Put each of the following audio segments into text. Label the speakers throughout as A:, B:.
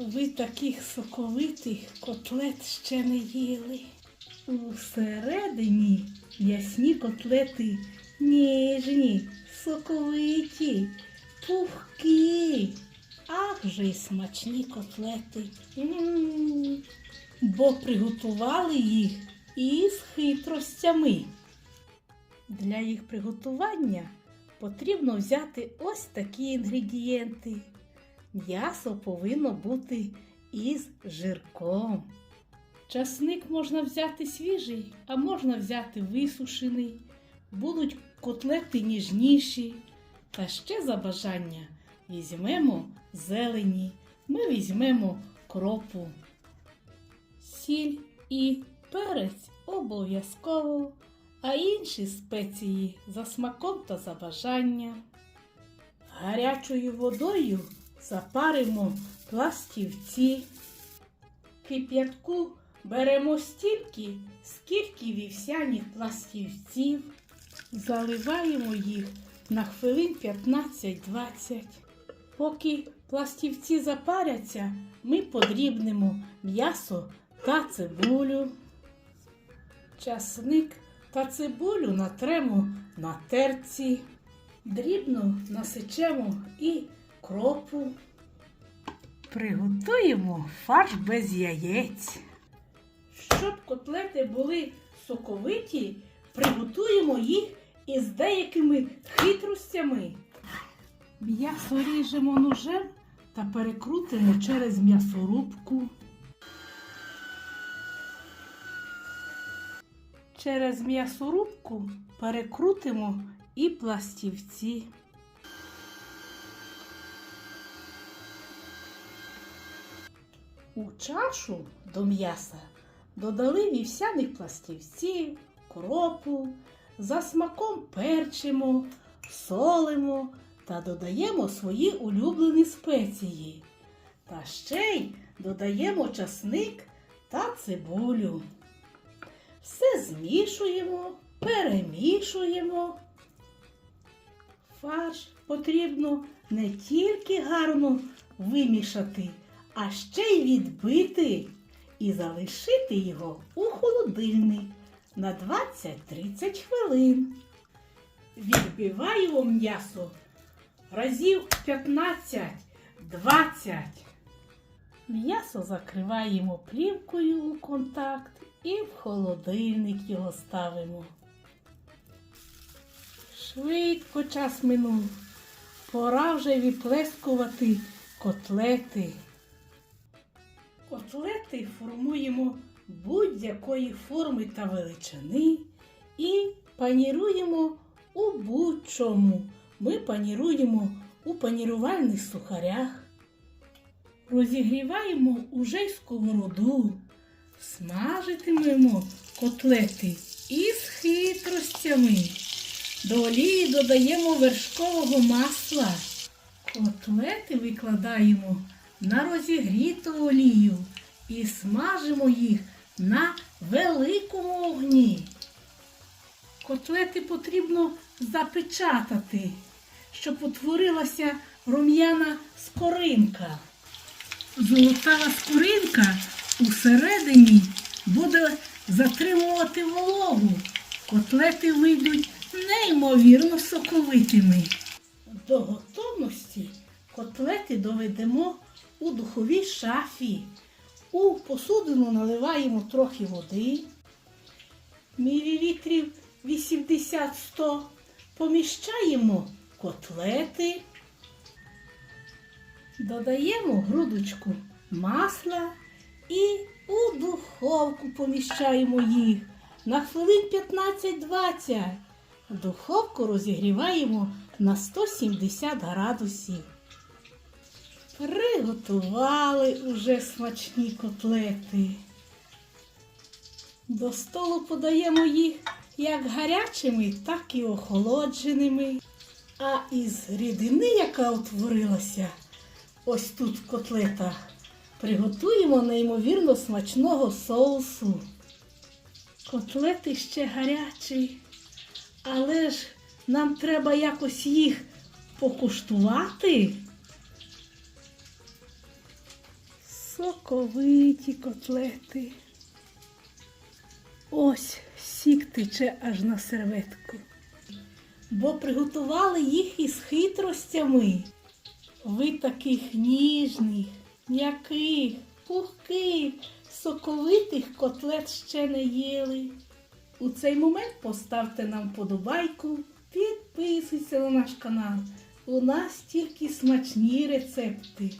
A: Ви таких соковитих котлет ще не їли. Усередині м'ясні котлети ніжні, соковиті, пухкі. Ах же й смачні котлети. М. Бо приготували їх із хитростями. Для їх приготування потрібно взяти ось такі інгредієнти. М'ясо повинно бути із жирком. Часник можна взяти свіжий, а можна взяти висушений. Будуть котлети ніжніші. Та ще за бажання візьмемо зелені, ми візьмемо кропу, сіль і перець обов'язково, а інші спеції за смаком та за бажанням. Гарячою водою запаримо пластівці. Кип'ятку беремо стільки, скільки вівсяних пластівців. Заливаємо їх на хвилин 15-20. Поки пластівці запаряться, ми подрібнемо м'ясо та цибулю. Часник та цибулю натремо на терці. Дрібно насичемо і кропу. Приготуємо фарш без яєць. Щоб котлети були соковиті, приготуємо їх із деякими хитростями. М'ясо ріжемо ножем та перекрутимо через м'ясорубку. Через м'ясорубку перекрутимо і пластівці. У чашу до м'яса додали вівсяних пластівців, кропу, за смаком перчимо, солимо та додаємо свої улюблені спеції. Та ще й додаємо часник та цибулю. Все змішуємо, перемішуємо. Фарш потрібно не тільки гарно вимішати, а ще й відбити і залишити його у холодильник на 20-30 хвилин. Відбиваємо м'ясо разів 15-20. М'ясо закриваємо плівкою у контакт і в холодильник його ставимо. Швидко час минув. Пора вже відплескувати котлети. Котлети формуємо будь-якої форми та величини і паніруємо у будь-чому. Ми паніруємо у панірувальних сухарях. Розігріваємо уже й сковороду. Смажитимемо котлети із хитростями. До олії додаємо вершкового масла. Котлети викладаємо на розігріту олію і смажимо їх на великому огні. Котлети потрібно запечатати, щоб утворилася рум'яна скоринка. Золотава скоринка усередині буде затримувати вологу. Котлети вийдуть неймовірно соковитими. До готовності котлети доведемо у духовій шафі. У посудину наливаємо трохи води, мілілітрів 80-100. Поміщаємо котлети, додаємо грудочку масла і у духовку поміщаємо їх на хвилин 15-20. Духовку розігріваємо на 170 градусів. Приготували уже смачні котлети. До столу подаємо їх як гарячими, так і охолодженими. А із рідини, яка утворилася ось тут в котлетах, приготуємо неймовірно смачного соусу. Котлети ще гарячі, але ж нам треба якось їх покуштувати. Соковиті котлети. Ось сік тече аж на серветку. Бо приготували їх із хитростями. Ви таких ніжних, м'яких, пухких, соковитих котлет ще не їли. У цей момент поставте нам подобайку, підписуйся на наш канал. У нас тільки смачні рецепти.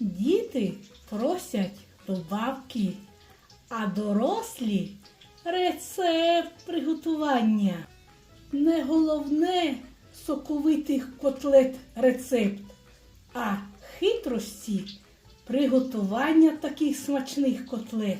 A: Діти просять добавки, а дорослі рецепт приготування. Не головне соковитих котлет рецепт, а хитрості приготування таких смачних котлет.